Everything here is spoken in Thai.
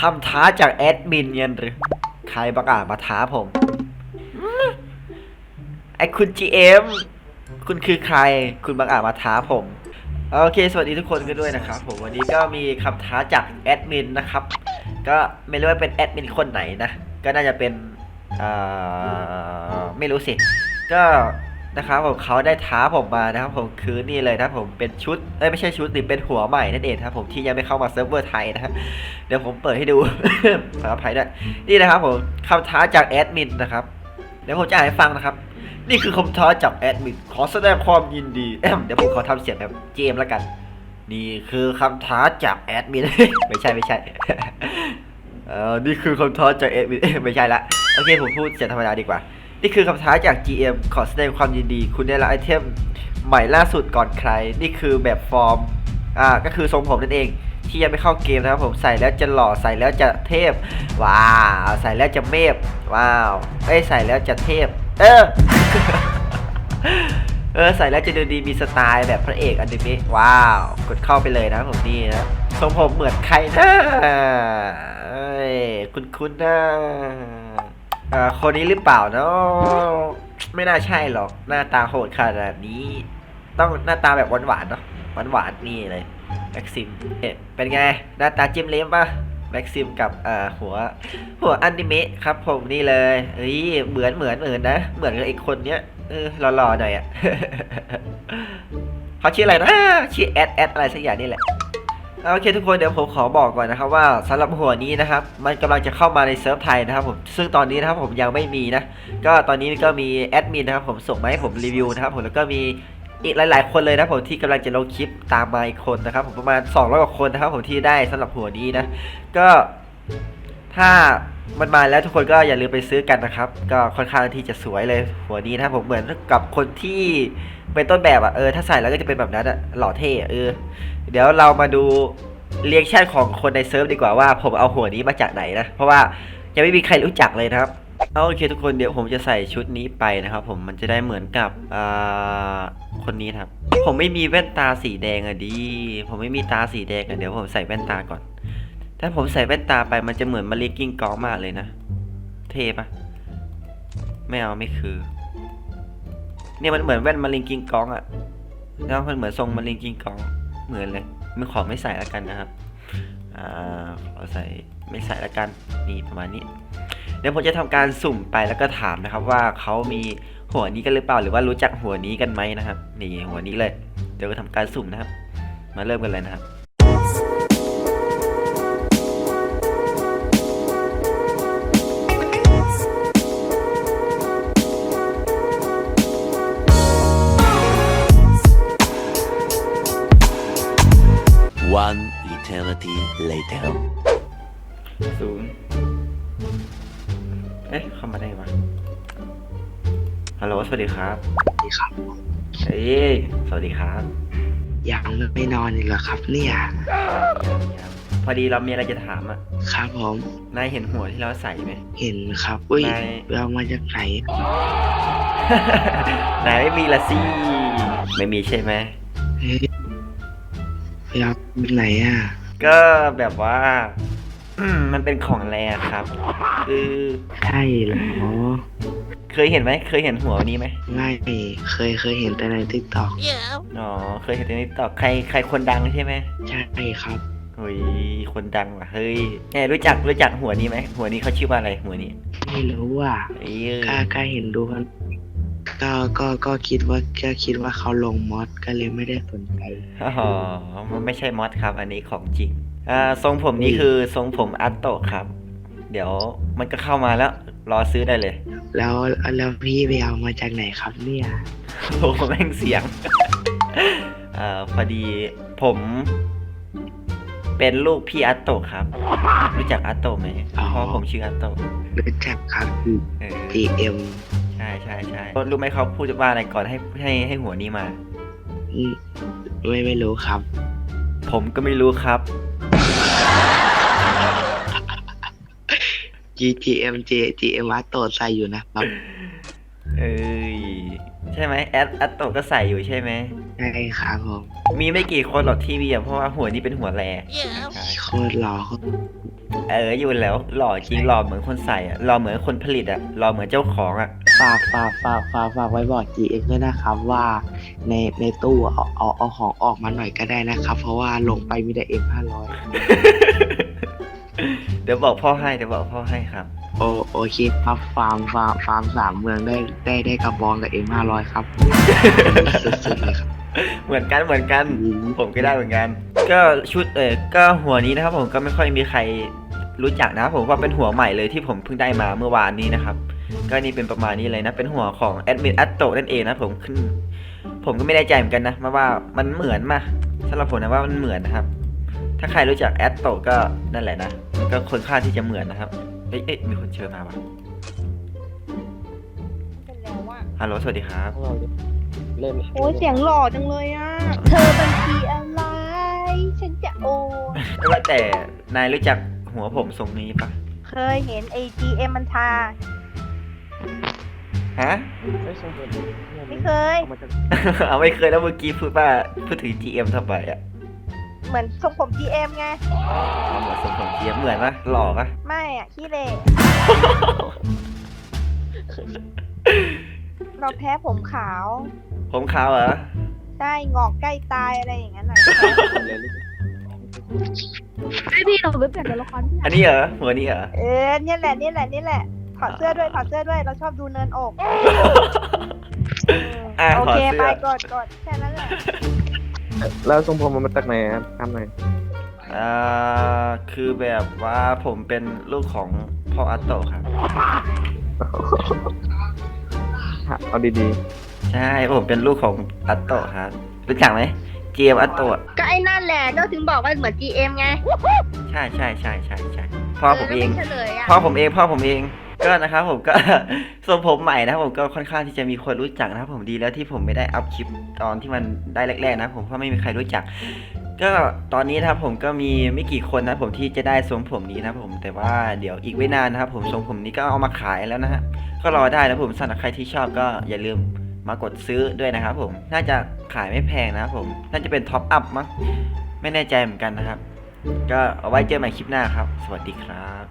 คำท้าจากแอดมินเงินหรือ ใครประกาศมาท้าผม ไอคุณ GM คุณคือใคร คุณบังอาจมาท้าผม โอเค สวัสดีทุกคนกันด้วยนะครับ ผมวันนี้ก็มีคำท้าจากแอดมินนะครับ ก็ไม่รู้ว่าเป็นแอดมินคนไหนนะ ก็น่าจะเป็นไม่รู้สิ ก็ นะครับผมเขาได้ท้าผมมานะครับผมคือนี่เลยนะผมเป็นชุดเอ้ยไม่ใช่ชุดดิเป็นหัวใหม่นั่นเองครับผมที่ยังไม่เข้ามาเซิร์ฟเวอร์ไทยนะครับเดี๋ยวผมเปิดให้ดูขออภัยด้วยนี่นะครับผมคำท้าจากแอดมินนะครับเดี๋ยวผมจะอ่านให้ฟังนะครับ นี่คือคำท้าจากแอดมินขอแสดงความยินดีเดี๋ยวผมขอทำเสียงแบบเจมแล้วกัน นี่คือคำท้าจากแอดมินไม่ใช่ไม่ใช่เออนี่คือคำท้าจากแอดมินไม่ใช่ละโอเคผมพูดเสียงธรรมดาดีกว่า นี่คือคำท้าจาก GM ขอแสดงความยินดี คุณได้รับไอเทมใหม่ล่าสุดก่อนใคร นี่คือแบบฟอร์ม อ่า ก็คือทรงผมนั่นเอง ที่ยังไม่เข้าเกมนะครับผม ใส่แล้วจะหล่อ ใส่แล้วจะเทพ ว้าว ใส่แล้วจะเมฟว้าว เอ้ย ใส่แล้วจะเทพ เออ เออ ใส่แล้วจะดูดี มีสไตล์แบบพระเอกอนิเมะ ว้าว กดเข้าไปเลยนะผมนี่นะ ทรงผมเหมือนใครนะคุณคุณนะ เอ่อคนนี้หรือเปล่าเนาะไม่น่าใช่หรอก หน้าตาโหดขนาดนี้ ต้องหน้าตาแบบหวานๆเนาะหวานๆนี่เลยแม็กซิมเป็นไง หน้าตาจิ้มเล้มปะแม็กซิมกับเอ่อหัว หัวอนิเมะครับผมนี่เลยเฮ้ยเหมือนเหมือนเหมือนนะ เหมือนกับอีกคนเนี้ยเออหล่อๆหน่อยอะเขาชื่ออะไรนะชื่อแอดแอดอะไรสักอย่างนี่แหละ โอเคทุกคนเดี๋ยวผมขอบอกก่อนนะครับว่าสำหรับหัวนี้นะครับมันกำลังจะเข้ามาในเซิร์ฟไทยนะครับผมซึ่งตอนนี้นะครับผมยังไม่มีนะก็ตอนนี้ก็มีแอดมินนะครับผมส่งมาให้ผมรีวิวนะครับผมแล้วก็มีอีกหลาย ๆ คนเลยนะครับผมที่กำลังจะลงคลิปตามมาอีกคนนะครับผมประมาณ200กว่าคนนะครับผมที่ได้สำหรับหัวนี้นะก็ถ้ามันมาแล้วทุกคนก็อย่าลืมไปซื้อกันนะครับ ก็ค่อนข้างที่จะสวยเลยหัวนี้นะครับผมเหมือนกับคนที่ เป็นต้นแบบอะเออถ้าใส่แล้วก็จะเป็นแบบนั้นอะหล่อเท่อะเออเดี๋ยวเรามาดูเรียกชั่นของคนในเซิร์ฟดีกว่าว่าผมเอาหัวนี้มาจากไหนนะ เพราะว่ายังไม่มีใครรู้จักเลยนะครับเอาโอเคทุกคนเดี๋ยวผมจะใส่ชุดนี้ไปนะครับ ผมมันจะได้เหมือนกับอคนนี้ครับ ผมไม่มีแว่นตาสีแดงอะดีผมไม่มีตาสีแดงอะเดี๋ยวผมใส่แว่นตาก่อน ถ้าผมใส่แว่นตาไปมันจะเหมือนมารีกิ้งกองมากเลยนะ เท่ปะไม่เอาไม่คือ เนี่ยมันเหมือนแว่นมาริงกิงกองอะแล้วมันเหมือนทรงมาริงกิงกอง เหมือนเลยไม่ขอไม่ใส่ล้วกันนะครับ อ่าขอใส่ไม่ใส่ล้วกันนี่ประมาณนี้ เดี๋ยวผมจะทำการสุ่มไปแล้วก็ถามนะครับ ว่าเขามีหัวนี้กันหรือเปล่า หรือว่ารู้จักหัวนี้กันไหมนะครับ นี่หัวนี้เลย เดี๋ยวก็ทำการสุ่มนะครับ มาเริ่มกันเลยนะครับ One eternity later. ศูนย์เอ๊ะเข้ามาได้ไหมฮัลโหลสวัสดีครับสวัสดีครับเอ้ยสวัสดีครับยังไม่นอนอีกเหรอครับ เนี่ยพอดีเรามีอะไรจะถามอะ ครับผม นายเห็นหัวที่เราใส่ไหม เห็นครับอุ้ยไม่ ไปเอามาจากไหนนายไม่มีละสิ ไม่มีใช่ไหมเฮ้ยไป เอามาจากไหนอะ ก็แบบว่าอืมมันเป็นของแรครับ คือใช่เหรอเคยเห็นไหมเคยเห็นหัวนี้ไหมไม่เคยเคยเห็นแต่ในทิกตอกอ๋อเคยเห็นในนี้ต่อใครใครคนดังใช่ไหมใช่ครับเฮ้ยคนดังว่ะเฮ้ยเนี่ยรู้จักรู้จักหัวนี้ไหมหัวนี้เขาชื่อว่าอะไรหัวนี้ ไม่รู้อะเอ้ยกล้ากล้าเห็นดูกัน ก็ก็ก็คิดว่าก็คิดว่าเขาลงมอดก็เลยไม่ได้สนใจอ๋อมันไม่ใช่มอสครับ อันนี้ของจริงอ่าทรงผมนี้คือทรงผมอัตโตะครับ เดี๋ยวมันก็เข้ามาแล้ว รอซื้อได้เลย แล้วแล้วพี่ไปเอามาจากไหนครับเนี่ยโอ้โหแม่งเสียงเอ่อพอดีผมเป็นลูกพี่อัตโตะครับ รู้จักอัตโตะไหมอ๋อเพราะผมชื่ออัตโตะรู้จักครับคือเออ GM ใช่ใช่ใช่รู้ไหมเขาพูดว่าอะไรก่อนให้ให้ให้หัวนี้มาอืมไม่ไม่รู้ครับ ผมก็ไม่รู้ครับ G G M J G M วัดโตดใส่อยู่นะครับเอ้ยใช่ไหมแอดอัตโตะก็ใส่อยู่ใช่ไหมใช่ครับผมมีไม่กี่คนหรอกที่มีอะเพราะว่าหัวนี้เป็นหัวแรใช่โคตรหล่อโคตรเอออยู่แล้วหล่อจริงหล่อเหมือนคนใส่อะหล่อเหมือนคนผลิตอะหล่อเหมือนเจ้าของอะ ฝากฝากฝากฝากฝากไว้บอก GX ด้วยนะครับว่าในในตู้เอาเอาเอาของออกมาหน่อยก็ได้นะครับ เพราะว่าลงไปมีแต่ M500 เดี๋ยวบอกพ่อให้เดี๋ยวบอกพ่อให้ครับ โอโอเคครับฟาร์มฟาร์มฟาร์มสามเมืองได้ได้ได้กระบองกับ M500 ครับสุดๆเลยครับ เหมือนกันเหมือนกันผมก็ได้เหมือนกัน ก็ชุดเออก็หัวนี้นะครับ ผมก็ไม่ค่อยมีใครรู้จักนะครับผมว่าเป็นหัวใหม่เลยที่ผมเพิ่งได้มาเมื่อวานนี้นะครับ ก็นี่เป็นประมาณนี้เลยนะ เป็นหัวของแอดมินอัตโตนั่นเองนะผมขึ้น ผมก็ไม่แน่ใจเหมือนกันนะมาว่ามันเหมือนมาสำหรับผมนะว่ามันเหมือนนะครับ ถ้าใครรู้จักแอดโตก็นั่นแหละนะก็ค่อนข้างที่จะเหมือนนะครับเอ้ยเอ้ยมีคนเชิญมาปะเป็นแล้วอะฮัลโหลสวัสดีครับเล่นโอ้ยเสียงหล่อจังเลยอะเธอบัญชีอะไร ฉันจะโอนไม่ว่าแต่นายรู้จักหัวผมทรงนี้ปะเคยเห็น AGM มันทา ฮะ ไม่เคยเอาไม่เคยแล้วเมื่อกี้พูดว่าพูดถึง GM ทำไมอะเหมือนทรงผม GM ไงเอาเหมือนทรงผม GM เหมือนปะหล่อปะไม่อะขี้เหร่เราแพ้ผมขาว ผมขาวเหรอ ได้งอกใกล้ตายอะไรอย่างนั้นน่ะไม่พี่เราไปเปลี่ยนตัวละครที่ไหนอันนี้เหรอหัวนี้เหรอเออเนี่ยแหละเนี่ยแหละเนี่ยแหละ ถอดเสื้อด้วยถอดเสื้อด้วยเราชอบดูเนินอกอะโอถอดเคเสื้ไปอกดกดแค่นั้นแหละแล้วทรงผมมันมาจากไหนครับทำไหนอ่าคือแบบว่าผมเป็นลูกของพ่ออัตโตครับเอาดีใช่ผมเป็นลูกของอัตโตครับรู้จักไหม GM อัตโตอะก็ไอ้นั่นแหละก็ถึงบอกว่าเหมือน GM ไงใช่ใช่ใช่ใช่ใช่พ่อผมเองเฉลยอะพ่อผมเองพ่อผมเอง ก็นะครับผมก็ทรงผมใหม่นะครับผมก็ค่อนข้างที่จะมีคนรู้จักนะครับผมดีแล้วที่ผมไม่ได้อัพคลิปตอนที่มันได้แรกๆนะผมเพราะไม่มีใครรู้จัก ก็ตอนนี้นะครับผมก็มีไม่กี่คนนะผมที่จะได้ทรงผมนี้นะผมแต่ว่าเดี๋ยวอีกไม่นานนะครับผมทรงผมนี้ก็เอามาขายแล้วนะฮะก็รอได้นะผมสำหรับใครที่ชอบก็อย่าลืมมากดซื้อด้วยนะครับผมน่าจะขายไม่แพงนะครับผมน่าจะเป็นท็อปอัพมั้งไม่แน่ใจเหมือนกันนะครับ ก็เอาไว้เจอใหม่คลิปหน้าครับ สวัสดีครับ